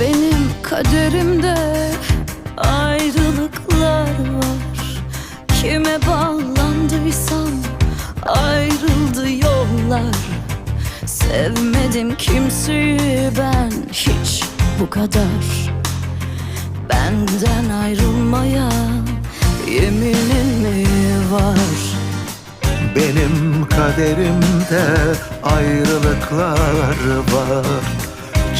Benim kaderimde ayrılıklar var. Kime bağlandıysam ayrıldı yollar. Sevmedim kimseyi ben hiç bu kadar. Benden ayrılmaya yeminin mi var? Benim kaderimde ayrılıklar var